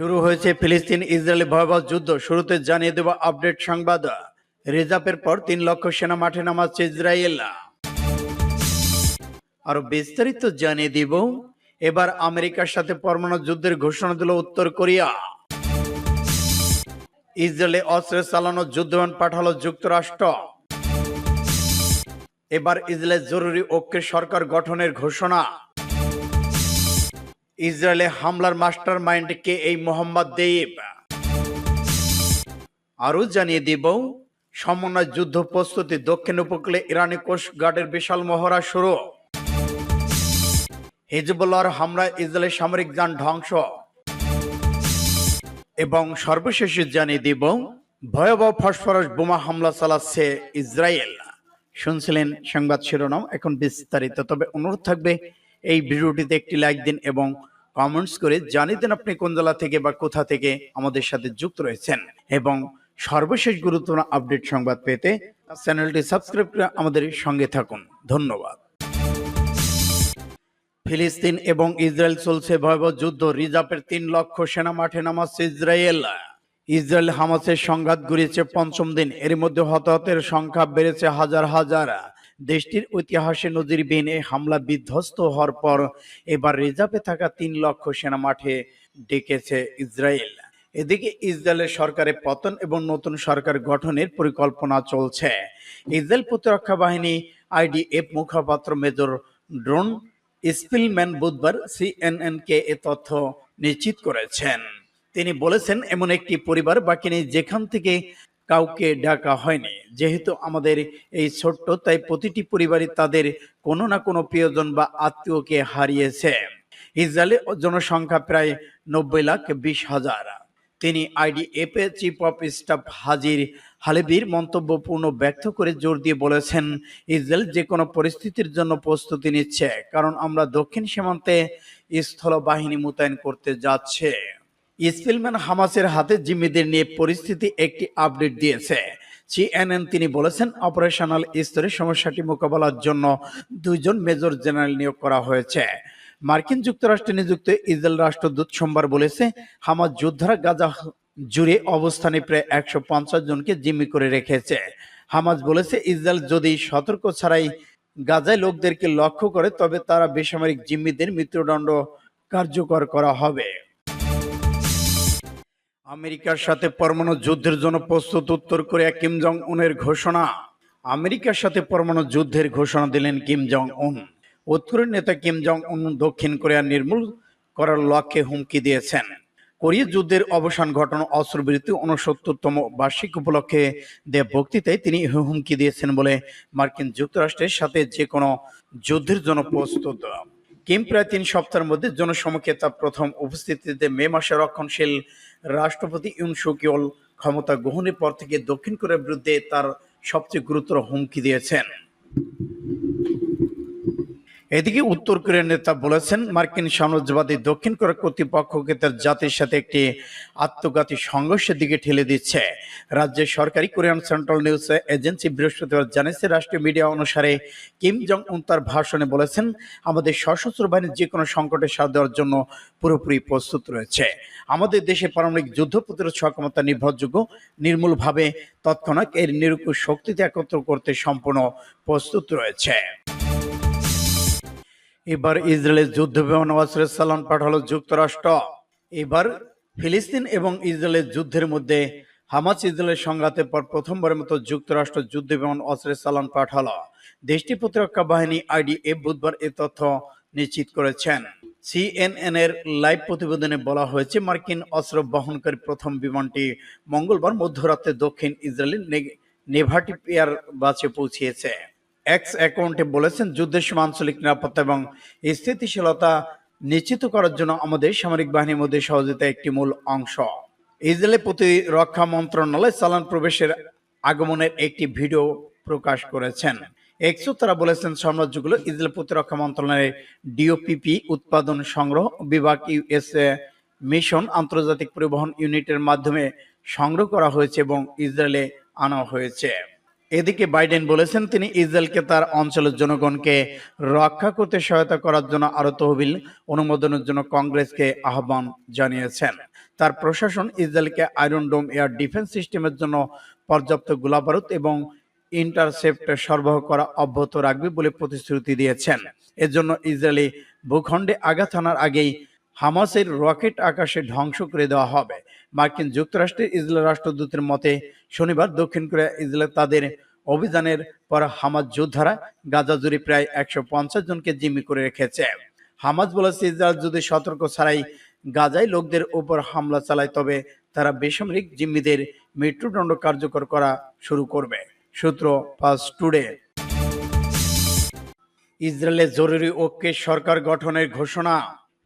শুরু হয়েছে ফিলিস্তিন ইসরায়েলি ভয়াবহ যুদ্ধ। শুরুতে জানিয়ে দেব আপডেট সংবাদ। রিজার্ভের পর তিন লক্ষ সেনা মাঠে নামাচ্ছে ইসরায়েল। আরও বিস্তারিত জানিয়ে দিব। এবার আমেরিকার সাথে পরমাণু যুদ্ধের ঘোষণা দিল উত্তর কোরিয়া। ইসরায়েলে অস্ত্রের চালানো যুদ্ধবিমান পাঠালো যুক্তরাষ্ট্র। এবার ইসরায়েলের জরুরি ঐক্যের সরকার গঠনের ঘোষণা। ইসরায়েলে হামলার মাস্টার মাইন্ড কে এই মোহাম্মদ দেব আরও জানিয়ে দিব, সমন্বয় যুদ্ধ প্রস্তুতি দক্ষিণ উপকূলে ইরানি কোস্ট গার্ডের বিশাল মহড়া শুরু। হিজবুল্লাহর হামলায় ইসরায়েলের সামরিক যান ধ্বংস। এবং সর্বশেষে জানিয়ে দিব, ভয়াবহ ফসফরাস বোমা হামলা চালাচ্ছে ইসরায়েল। শুনছিলেন সংবাদ শিরোনাম, এখন বিস্তারিত। তবে অনুরোধ থাকবে এই ভিডিওটিতে একটি লাইক দিন এবং কমেন্টস করে জানিয়ে দেন আপনি কোন জেলা থেকে বা কোথা থেকে আমাদের সাথে যুক্ত রয়েছেন। এবং সর্বশেষ গুরুত্বপূর্ণ আপডেট সংবাদ পেতে চ্যানেলটি সাবস্ক্রাইব করে আমাদের সঙ্গে থাকুন। ধন্যবাদ। ফিলিস্তিন এবং ইসরায়েল চলছে ভয়াবহ যুদ্ধ। রিজার্ভের তিন লক্ষ সেনা মাঠে নামাচ্ছে ইসরায়েল। ইসরায়েল হামাসের সংঘাত গড়িয়েছে পঞ্চম দিন। এর মধ্যে হতাহতের সংখ্যা বেড়েছে হাজার হাজার। দেশটির ইতিহাসে নজিরবিহীন এই হামলা বিধ্বস্ত হওয়ার পর এবার রিজার্ভে থাকা তিন লক্ষ সেনা মাঠে ডেকেছে ইসরায়েল। এদিকে ইসরায়েলের সরকারের পতন এবং নতুন সরকার গঠনের পরিকল্পনা চলছে। ইসরায়েল প্রতিরক্ষা বাহিনী আইডিএফ মুখপাত্র মেজর ড্রোন স্পিলম্যান বুধবার সিএনএন কে এ তথ্য নিশ্চিত করেছেন। তিনি বলেছেন, এমন একটি পরিবার বাকি নেই যেখান থেকে কাউকে ডাকা হয়নি। যেহেতু আমাদের এই ছোট্ট, তাই প্রতিটি পরিবারই তাদের কোনো না কোনো প্রিয়জন বা আত্মীয়কে হারিয়েছে। ইসরায়েলের জনসংখ্যা প্রায় নব্বই লাখ বিশ হাজার। তিনি আইডিএফ এর চিফ অফ স্টাফ হাজির হালেবির মন্তব্যপূর্ণ ব্যক্ত করে জোর দিয়ে বলেছেন, ইসরায়েল যে কোনো পরিস্থিতির জন্য প্রস্তুতি নিচ্ছে, কারণ আমরা দক্ষিণ সীমান্তে স্থল বাহিনী মোতায়েন করতে যাচ্ছে। ইসপিলম্যান হামাসের হাতে জিম্মিদের নিয়ে পরিস্থিতি একটি আপডেট দিয়েছে। সিএনএন তিনি বলেছেন, অপারেশনাল স্তরে সমস্যাটি মোকাবেলার জন্য দুইজন মেজর জেনারেল নিয়োগ করা হয়েছে। মার্কিন যুক্তরাষ্ট্রে নিযুক্ত ইসরায়েল রাষ্ট্রদূত সোমবার বলেছে, হামাস যোদ্ধারা গাজা জুড়ে অবস্থানে প্রায় একশো পঞ্চাশ জনকে জিম্মি করে রেখেছে। হামাজ বলেছে, ইসরায়েল যদি সতর্ক ছাড়াই গাজায় লোকদেরকে লক্ষ্য করে, তবে তারা বেসামরিক জিম্মিদের মৃত্যুদণ্ড কার্যকর করা হবে। আমেরিকার সাথে পরমাণু যুদ্ধের জন্য প্রস্তুত উত্তর কোরিয়া কিম জং উনের ঘোষণা। আমেরিকার সাথে পরমাণু যুদ্ধের ঘোষণা দিলেন কিম জং উন উত্তরের নেতা কিম জং উন দক্ষিণ কোরিয়া নির্মূল করার লক্ষ্যে হুমকি দিয়েছেন। কোরিয়া যুদ্ধের অবসান ঘটানো অস্ত্রবিরতি উনসত্তরতম বার্ষিক উপলক্ষে দেব বক্তৃতায় তিনি হুমকি দিয়েছেন বলে মার্কিন যুক্তরাষ্ট্রের সাথে যে কোনো যুদ্ধের জন্য প্রস্তুত। কিম প্রায় তিন সপ্তাহের মধ্যে জনসমক্ষে তার প্রথম উপস্থিতিতে মে মাসে রক্ষণশীল রাষ্ট্রপতি ইউন সুকিওল ক্ষমতা গ্রহণের পর থেকে দক্ষিণ কোরিয়ার বিরুদ্ধে তার সবচেয়ে গুরুতর হুমকি দিয়েছেন। এদিকে উত্তর কোরিয়ার নেতা বলেছেন, মার্কিন সাম্রাজ্যবাদী দক্ষিণ কোরিয়া কর্তৃপক্ষকে তার জাতির সাথে একটি আত্মঘাতী সংঘর্ষের দিকে ঠেলে দিচ্ছে। রাজ্যের সরকারি কোরিয়ান সেন্ট্রাল নিউজ এজেন্সি বৃহস্পতিবার জানিয়েছে, রাষ্ট্রীয় মিডিয়া অনুসারে কিম জং উন তার ভাষণে বলেছেন, আমাদের সশস্ত্র বাহিনীর যে কোনো সংকটে সাথ দেওয়ার জন্য পুরোপুরি প্রস্তুত রয়েছে। আমাদের দেশে পারমাণবিক যুদ্ধ প্রতিরোধ সক্ষমতা নির্ভরযোগ্য, নির্মূলভাবে তৎক্ষণাৎ এর নিরুকুশ শক্তিতে একত্র করতে সম্পূর্ণ প্রস্তুত রয়েছে। এবার ইসরায়েলের যুদ্ধ বিমান চালান পাঠালো যুক্তরাষ্ট্র। এবার ফিলিস্তিন এবং ইসরায়েলের যুদ্ধের মধ্যে হামাস ইসরায়েলের সংঘাতের পর প্রথমবারের মতো যুক্তরাষ্ট্র যুদ্ধ বিমান চালান পাঠালো। দেশটি প্রতিরক্ষা বাহিনী আইডিএফ বুধবার এ তথ্য নিশ্চিত করেছেন। সিএনএন এর লাইভ প্রতিবেদনে বলা হয়েছে, মার্কিন অস্ত্র বহনকারী প্রথম বিমানটি মঙ্গলবার মধ্যরাতে দক্ষিণ ইসরায়েলের নে- নেভাটি পেয়ার বাসে পৌঁছিয়েছে এক্স অ্যাকাউন্টে বলেছেন, যুদ্ধের সময় আঞ্চলিক নিরাপত্তা এবং স্থিতিশীলতা নিশ্চিত করার জন্য আমাদের সামরিক বাহিনীর মধ্যে সহযোগিতা একটি মূল অংশ। ইসরায়েলের প্রতিরক্ষা মন্ত্রণালয় চালান প্রবেশের আগমনের একটি ভিডিও প্রকাশ করেছেন। এক্সো তারা বলেছেন, সাম্রাজ্যগুলো ইসরায়েল প্রতিরক্ষা মন্ত্রণালয়ের ডিওপিপি উৎপাদন সংগ্রহ বিভাগ ইউএসএ মিশন, আন্তর্জাতিক পরিবহন ইউনিটের মাধ্যমে সংগ্রহ করা হয়েছে এবং ইসরায়েলে আনা হয়েছে। এদিকে বাইডেন বলেছেন, তিনি ইসরায়েলকে তার অঞ্চলের জনগণকে রক্ষা করতে সহায়তা করার জন্য আরও তহবিল অনুমোদনের জন্য কংগ্রেসকে আহ্বান জানিয়েছেন। তার প্রশাসন ইসরায়েলকে আয়রন ডোম এয়ার ডিফেন্স সিস্টেমের জন্য পর্যাপ্ত গোলাবারুদ এবং ইন্টারসেপ্ট সরবরাহ করা অব্যাহত রাখবে বলে প্রতিশ্রুতি দিয়েছেন। এর জন্য ইসরায়েলি ভূখণ্ডে আঘাত হানার আগেই হামাসের রকেট আকাশে ধ্বংস করে দেওয়া হবে। মার্কিন যুক্তরাষ্ট্রের ইসরায়েল রাষ্ট্রদূতের মতে শনিবার দক্ষিণ কোরিয়া ইসরায়েল তাদের অভিযানের পর হামাজ যোদ্ধারা গাজা জুড়ে প্রায় একশো পঞ্চাশ জনকে জিম্মি করে রেখেছে। হামাজ বলেছে ইসরায়েল যদি সতর্ক ছাড়াই গাজায় লোকদের উপর হামলা চালায়, তবে তারা বেসামরিক জিম্মিদের মৃত্যুদণ্ড কার্যকর করা শুরু করবে, সূত্র পাস টুডে। ইসরায়েলের জরুরি ঐক্যের সরকার গঠনের ঘোষণা।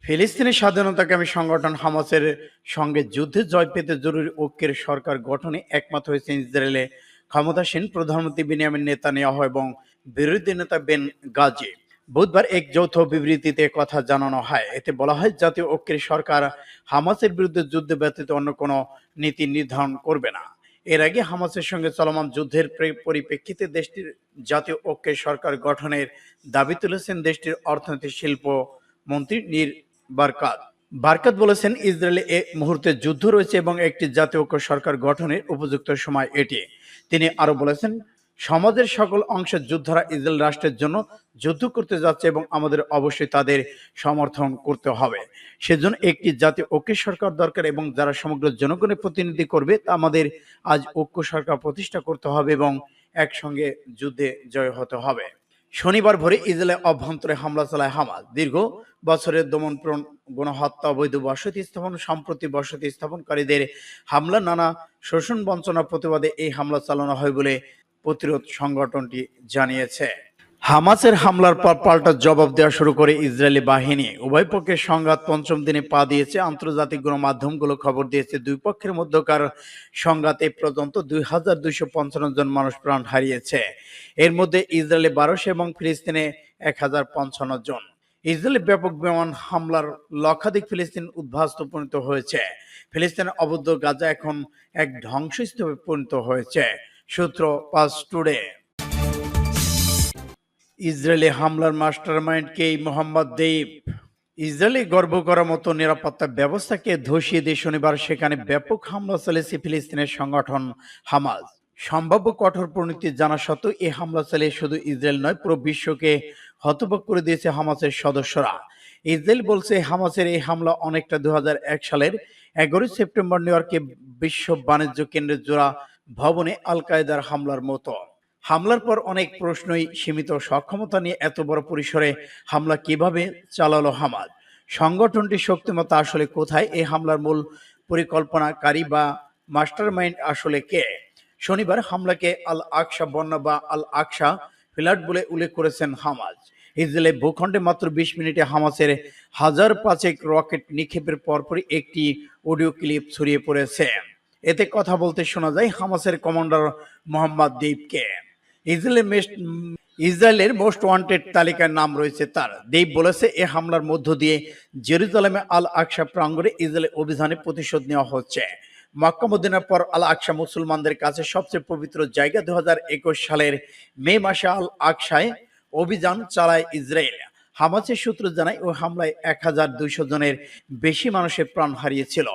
ফিলিস্তিনি স্বাধীনতাকামী সংগঠন হামাসের সঙ্গে যুদ্ধে জয় পেতে জরুরি ঐক্যের সরকার গঠনে একমত হয়েছে ইসরায়েলে। ক্ষমতাসীন প্রধানমন্ত্রী বেনিয়ামিন নেতানিয়াহু এবং বিরোধী নেতা বেন গাজী। বুধবার এক যৌথ বিবৃতিতে কথা জানানো হয়। এতে বলা হয়, জাতীয় ঐক্যের সরকার হামাসের বিরুদ্ধে যুদ্ধ ব্যতীত অন্য কোনো নীতি নির্ধারণ করবে না। এর আগে হামাসের সঙ্গে চলমান যুদ্ধের প্রে- পরিপ্রেক্ষিতে দেশটির জাতীয় ঐক্যের সরকার গঠনের দাবি তুলেছেন দেশটির অর্থনীতি শিল্প মন্ত্রী নীর বারকাত। বারকাত বলেছেন, ইসরায়েলে এ মুহূর্তে যুদ্ধ রয়েছে এবং একটি জাতীয় ঐক্য সরকার গঠনের উপযুক্ত সময় এটি। তিনি আরও বলেছেন, সমাজের সকল অংশের যোদ্ধারা ইসরায়েল রাষ্ট্রের জন্য যুদ্ধ করতে যাচ্ছে এবং আমাদের অবশ্যই তাদের সমর্থন করতে হবে। সেজন্য একটি জাতীয় ঐক্য সরকার দরকার এবং যারা সমগ্র জনগণের প্রতিনিধি করবে, তা আমাদের আজ ঐক্য সরকার প্রতিষ্ঠা করতে হবে এবং একসঙ্গে যুদ্ধে জয় হতে হবে। শনিবার ভোরে ইসরায়েলের অভ্যন্তরে হামলা চালায় হামাস। দীর্ঘ বছরের দমন গণহত্যা, অবৈধ বসতি স্থাপন, সম্প্রতি বসতি স্থাপনকারীদের হামলা নানা শোষণ বঞ্চনা প্রতিবাদে এই হামলা চালানো হয় বলে প্রতিরোধ সংগঠনটি জানিয়েছে। হামাসের হামলার পর পাল্টা জবাব দেওয়া শুরু করে ইসরায়েলি বাহিনী। উভয় পক্ষের সংঘাত পঞ্চম দিনে পা দিয়েছে। আন্তর্জাতিক গণমাধ্যমগুলো খবর দিয়েছে, দুই পক্ষের মধ্যকার সংঘাতে এ পর্যন্ত দুই হাজার দুইশো পঞ্চান্ন জন মানুষ প্রাণ হারিয়েছে। এর মধ্যে ইসরায়েলে বারোশো এবং ফিলিস্তিনে এক হাজার পঞ্চান্ন জন। ইসরায়েলে ব্যাপক বিমান হামলার লক্ষাধিক ফিলিস্তিন উদ্বাস্ত পরিণত হয়েছে। ফিলিস্তিনের অবদ্ধ গাজা এখন এক ধ্বংসস্তূপে পরিণত হয়েছে। সূত্র পাস টুডে। ইসরায়েলি হামলার মাস্টারমাইন্ড কে মোহাম্মদ দেব ইসরায়েলি গর্ব করার মতো নিরাপত্তা ব্যবস্থাকে ধসিয়ে দিয়ে শনিবার সেখানে ব্যাপক হামলা চালিয়েছে ফিলিস্তিনের সংগঠন হামাজ সম্ভাব্য কঠোর পরিণতি জানা সত্ত্বেও এই হামলা চালিয়ে শুধু ইসরায়েল নয়, পুরো বিশ্বকে হতবাক করে দিয়েছে হামাসের সদস্যরা। ইসরায়েল বলছে, হামাসের এই হামলা অনেকটা দু হাজার এক সালের এগারোই সেপ্টেম্বর নিউ ইয়র্কে বিশ্ব বাণিজ্য কেন্দ্রের জোড়া ভবনে আল কায়দার হামলার মতো। হামলার পর অনেক প্রশ্নই সীমিত সক্ষমতা নিয়ে এত বড় পরিসরে হামলা কীভাবে চালালো হামাজ সংগঠনটির শক্তিমত্তা আসলে কোথায়? এই হামলার মূল পরিকল্পনাকারী বা মাস্টারমাইন্ড আসলে কে? শনিবার হামলাকে আল আকসা বন্যা বা আল আকসা ফ্ল্যাট বলে উল্লেখ করেছেন হামাজ ইসরায়েলের ভূখণ্ডে মাত্র বিশ মিনিটে হামাসের হাজার পাঁচেক রকেট নিক্ষেপের পরপরই একটি অডিও ক্লিপ ছড়িয়ে পড়েছে। এতে কথা বলতে শোনা যায় হামাসের কমান্ডার মোহাম্মদ দেবকে ইসরায়েলের মেস- ইসরায়েলের মোস্ট ওয়ান্টেড তালিকায় নাম রয়েছে তার। দেব বলেছে, এ হামলার মধ্য দিয়ে জেরুজালেমে আল আকসা প্রাঙ্গণে ইসরায়েলের অভিযানে প্রতিশোধ নেওয়া হচ্ছে। মক্কা মদিনার পর আল আকসা মুসলমানদের কাছে সবচেয়ে পবিত্র জায়গা দুহাজার একুশ সালের মে মাসে আল আকসায় অভিযান চালায় ইসরায়েল। হামাসের সূত্র জানায়, ওই হামলায় এক হাজার দুইশো জনের বেশি মানুষের প্রাণ হারিয়েছিল।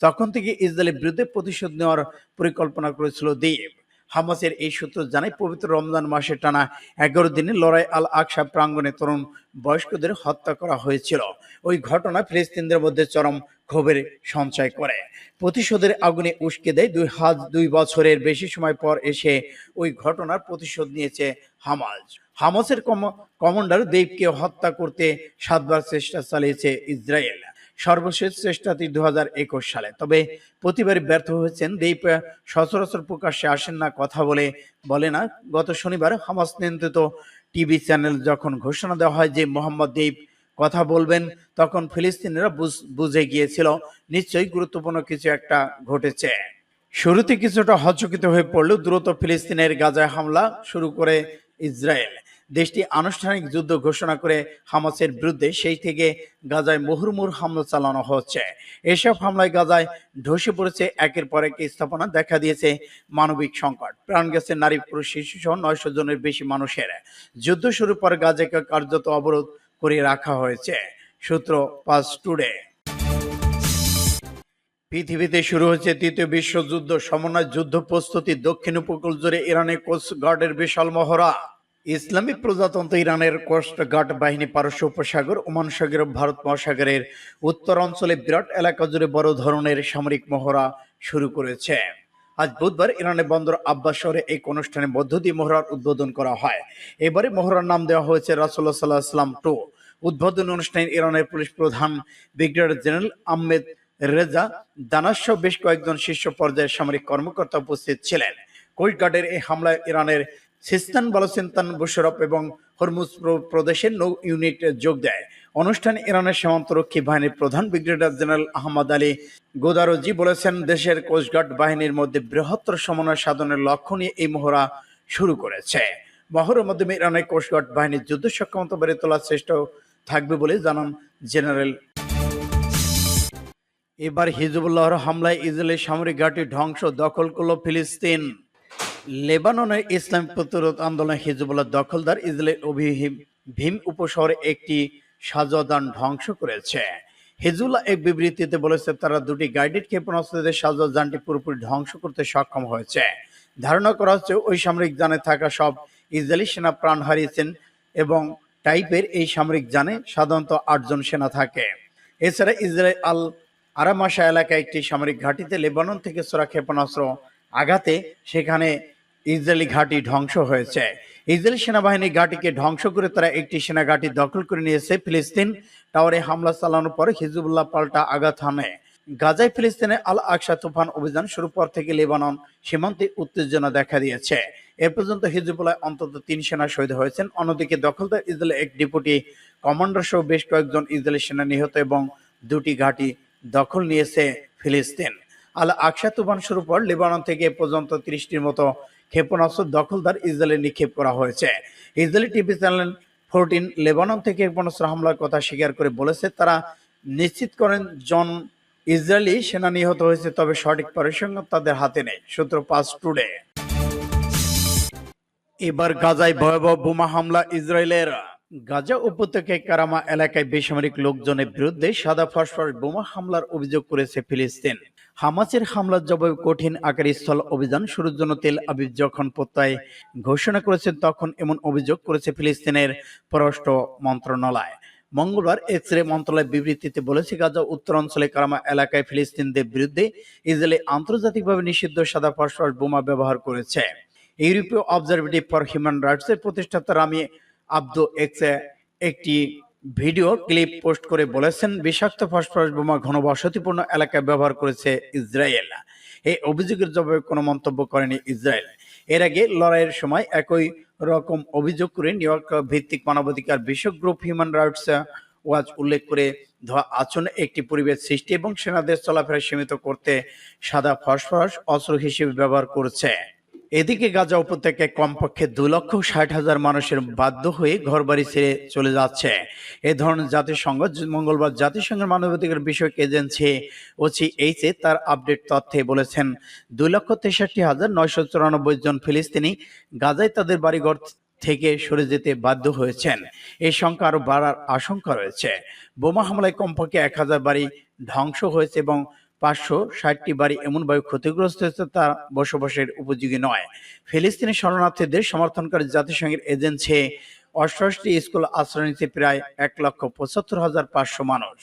তখন থেকে ইসরায়েলের বিরুদ্ধে প্রতিশোধ নেওয়ার পরিকল্পনা করেছিল দেব। হামাসের এই সূত্র জানায়, পবিত্র রমজান মাসে টানা এগারো দিনে লড়াই আল আকসা প্রাঙ্গণে তরুণ বয়স্কদের হত্যা করা হয়েছিল। ওই ঘটনা ফিলিস্তিনদের মধ্যে চরম ক্ষোভের সঞ্চয় করে। প্রতিশোধের আগুনে উস্কে দেয় দুই হাজ দুই বছরের বেশি সময় পর এসে ওই ঘটনার প্রতিশোধ নিয়েছে হামাজ। হামাসের কমান্ডার দেবকে হত্যা করতে সাতবার চেষ্টা চালিয়েছে ইসরায়েল। সর্বশেষ চেষ্টাটি দুহাজার একুশ সালে। তবে প্রতিবারই ব্যর্থ হয়েছেন। দেব সচরাচর প্রকাশ্যে আসেন না, কথা বলে বলে না। গত শনিবার হামাস নিয়ন্ত্রিত টিভি চ্যানেল যখন ঘোষণা দেওয়া হয় যে মোহাম্মদ দেব কথা বলবেন, তখন ফিলিস্তিনিরা বুঝ- বুঝে গিয়েছিল, নিশ্চয়ই গুরুত্বপূর্ণ কিছু একটা ঘটেছে। শুরুতে কিছুটা হচকিত হয়ে পড়লেও দ্রুত ফিলিস্তিনের গাজায় হামলা শুরু করে ইসরায়েল। দেশটি আনুষ্ঠানিক যুদ্ধ ঘোষণা করে হামাসের বিরুদ্ধে সেই থেকে গাজায় মুহুর্মুর হামলা চালানো হচ্ছে। এসব হামলায় গাজায় ধসে পড়েছে একের পর এক স্থাপনা, দেখা দিয়েছে মানবিক সংকট। প্রাণ গেছে নারী পুরুষ শিশু সহ নয়শো জনের বেশি মানুষের। যুদ্ধ শুরুর পর গাজাকে কার্যত অবরোধ করে রাখা হয়েছে। সূত্র পাস টুডে। পৃথিবীতে শুরু হয়েছে তৃতীয় বিশ্বযুদ্ধ। সমন্বয় যুদ্ধ প্রস্তুতি। দক্ষিণ উপকূল জুড়ে ইরানে কোস্ট গার্ডের বিশাল মহড়া। ইসলামী প্রজাতন্ত্র ইরানের কোস্ট গার্ড বাহিনী পারস্য উপসাগর, ওমান সাগর ভারত মহাসাগরের উত্তর অঞ্চলে বিরাট এলাকা জুড়ে বড় ধরনের সামরিক মহড়া শুরু করেছে। আজ বুধবার ইরানের বন্দর আব্বাস শহরে এই অনুষ্ঠানের মধ্য দিয়ে মহড়ার উদ্বোধন করা হয়। এবারে মহড়ার নাম দেওয়া হয়েছে রাসুল্লাহ সাল্লাহ আসলাম টু। উদ্বোধন অনুষ্ঠানে ইরানের পুলিশ প্রধান ব্রিগেডিয়ার জেনারেল আহমেদ রেজা দানাস বেশ কয়েকজন শীর্ষ পর্যায়ের সামরিক কর্মকর্তা উপস্থিত ছিলেন। কোস্ট গার্ডের এই হামলায় ইরানের সিস্তান বালুচিস্তান বুশরফ এবং হরমুজ প্রদেশের নৌ ইউনিট যোগ দেয়। অনুষ্ঠানে ইরানের সীমান্তরক্ষী বাহিনীর প্রধান brigadier general Ahmad Ali Goudarzi বলেছেন, দেশের কোস্টগার্ড বাহিনীর মধ্যে বৃহত্তর সমন্বয় সাধনের লক্ষ্য নিয়ে এই মহড়া শুরু করেছে। মহড়ার মাধ্যমে ইরানের কোস্টগার্ড বাহিনীর যুদ্ধ সক্ষমতা বেড়ে তোলার চেষ্টা থাকবে বলে জানান জেনারেল। এবার হিজবুল্লাহর হামলায় ইসরায়েলের সামরিক ঘাঁটি ধ্বংস দখল করল ফিলিস্তিন। লেবাননের ইসলাম প্রতিরোধ আন্দোলন হিজবুল্লাহ দখলদার ইসরায়েলের অভিহিম ভীম উপশহরে একটি সাজদান ধ্বংস করেছে। হিজবুল্লাহ এক বিবৃতিতে বলেছে, তারা দুটি গাইডেড ক্ষেপণাস্ত্রদের সাজদানটি পুরোপুরি ধ্বংস করতে সক্ষম হয়েছে। ধারণা করা হচ্ছে, ওই সামরিক যানে থাকা সব ইসরায়েলি সেনা প্রাণ হারিয়েছেন এবং টাইপের এই সামরিক যানে সাধারণত আটজন সেনা থাকে। এছাড়া ইসরায়েল আল আরামাশা এলাকায় একটি সামরিক ঘাঁটিতে লেবানন থেকে ছোড়া ক্ষেপণাস্ত্র আঘাতে সেখানে ইসরায়েলি ঘাঁটি ধ্বংস হয়েছে। ইসরায়েলি সেনাবাহিনী ঘাঁটিকে ধ্বংস করে তারা একটি সেনা ঘাঁটি দখল করে নিয়েছে। ফিলিস্তিন টাওয়ারে হামলা চালানোর পর হিজবুল্লাহ পাল্টা আঘাত হানে। গাজায় ফিলিস্তিনে আল আকসা তুফান অভিযান শুরু পর থেকে লেবানন সীমান্তে উত্তেজনা দেখা দিয়েছে। এ পর্যন্ত হিজবুল্লাহ অন্তত তিন সেনা শহীদ হয়েছেন। অন্যদিকে দখলদার ইসরায়েলের এক ডেপুটি কমান্ডার সহ বেশ কয়েকজন ইসরায়েলি সেনা নিহত এবং দুটি ঘাঁটি দখল নিয়েছে ফিলিস্তিন। আল আকসা তুফান শুরু পর লেবানন থেকে এ পর্যন্ত ত্রিশটির মতো ক্ষেপণাস্ত্র দখলদার ইসরায়েলে নিক্ষেপ করা হয়েছে। Israeli TV channel fourteen Lebanon থেকে ক্ষেপণাস্ত্র হামলার কথা স্বীকার করে বলেছে, তারা নিশ্চিত করেন জন ইসরায়েলি সেনা নিহত হয়েছে, তবে সঠিক পরিসংখ্যান তাদের হাতে নেই, সূত্র পাঁচ টুডে। এবার গাজায় ভয়াবহ বোমা হামলা ইসরায়েলের। গাজা উপত্যকায় কারামা এলাকায় বেসামরিক লোকজনের বিরুদ্ধে সাদা ফসফরাস বোমা হামলার অভিযোগ করেছে ফিলিস্তিন। হামাসের হামলার জবাবে কঠিন আকার স্থল অভিযান শুরুর জন্য তেল আবিব যখন প্রত্যয় ঘোষণা করেছেন, তখন এমন অভিযোগ করেছে ফিলিস্তিনের পররাষ্ট্র মন্ত্রণালয়। মঙ্গলবার এক্স রে মন্ত্রণালয় বিবৃতিতে বলেছে, গাজা উত্তরাঞ্চলে কারামা এলাকায় ফিলিস্তিনদের বিরুদ্ধে ইসরায়েলি আন্তর্জাতিকভাবে নিষিদ্ধ সাদা ফসফরাস বোমা ব্যবহার করেছে। ইউরোপীয় অবজারভেটিভ ফর হিউম্যান রাইটস এর প্রতিষ্ঠাতা রামি আব্দু এক্সে একটি ভিডিও, ক্লিপ পোস্ট করে বলেছেন, বিষাক্ত ফসফরাস বোমা ঘনবসতিপূর্ণ এলাকায় ব্যবহার করেছে ইসরায়েল। এই অভিযোগের জবাবে কোনো মন্তব্য করেনি ইসরায়েল। এর আগে লড়াইয়ের সময় একই রকম অভিযোগ করে নিউ ইয়র্ক ভিত্তিক মানবাধিকার বিষয়ক গ্রুপ হিউম্যান রাইটস ওয়াচ উল্লেখ করে ধোয়া আচরণে একটি পরিবেশ সৃষ্টি এবং সেনাদের চলাফেরা সীমিত করতে সাদা ফসফরাস অস্ত্র হিসেবে ব্যবহার করছে। এদিকে গাজা উপত্যকায় কমপক্ষে দু লক্ষ ষাট হাজার মানুষের বাধ্য হয়ে ঘরবাড়ি ছেড়ে চলে যাচ্ছে। এ ধরনের জাতিসংঘ, মঙ্গলবার জাতিসংঘের মানবাধিকার বিষয়ক এজেন্সি ওসি এইচে তার আপডেট তথ্যে বলেছেন দুই লক্ষ তেষট্টি হাজার নয়শো চুরানব্বই জন ফিলিস্তিনি গাজায় তাদের বাড়িঘর থেকে সরে যেতে বাধ্য হয়েছেন। এই সংখ্যা আরও বাড়ার আশঙ্কা রয়েছে। বোমা হামলায় কমপক্ষে এক হাজার বাড়ি ধ্বংস হয়েছে এবং পাঁচশো ষাটটি বাড়ি এমনভাবে ক্ষতিগ্রস্ত হয়েছে, তা বসবাসের উপযোগী নয়। ফিলিস্তিনি শরণার্থীদের সমর্থনকারী জাতিসংঘের এজেন্সি অষ্টআশটি স্কুল আশ্রয় নিতে প্রায় এক লক্ষ পঁচাত্তর হাজার পাঁচশো মানুষ।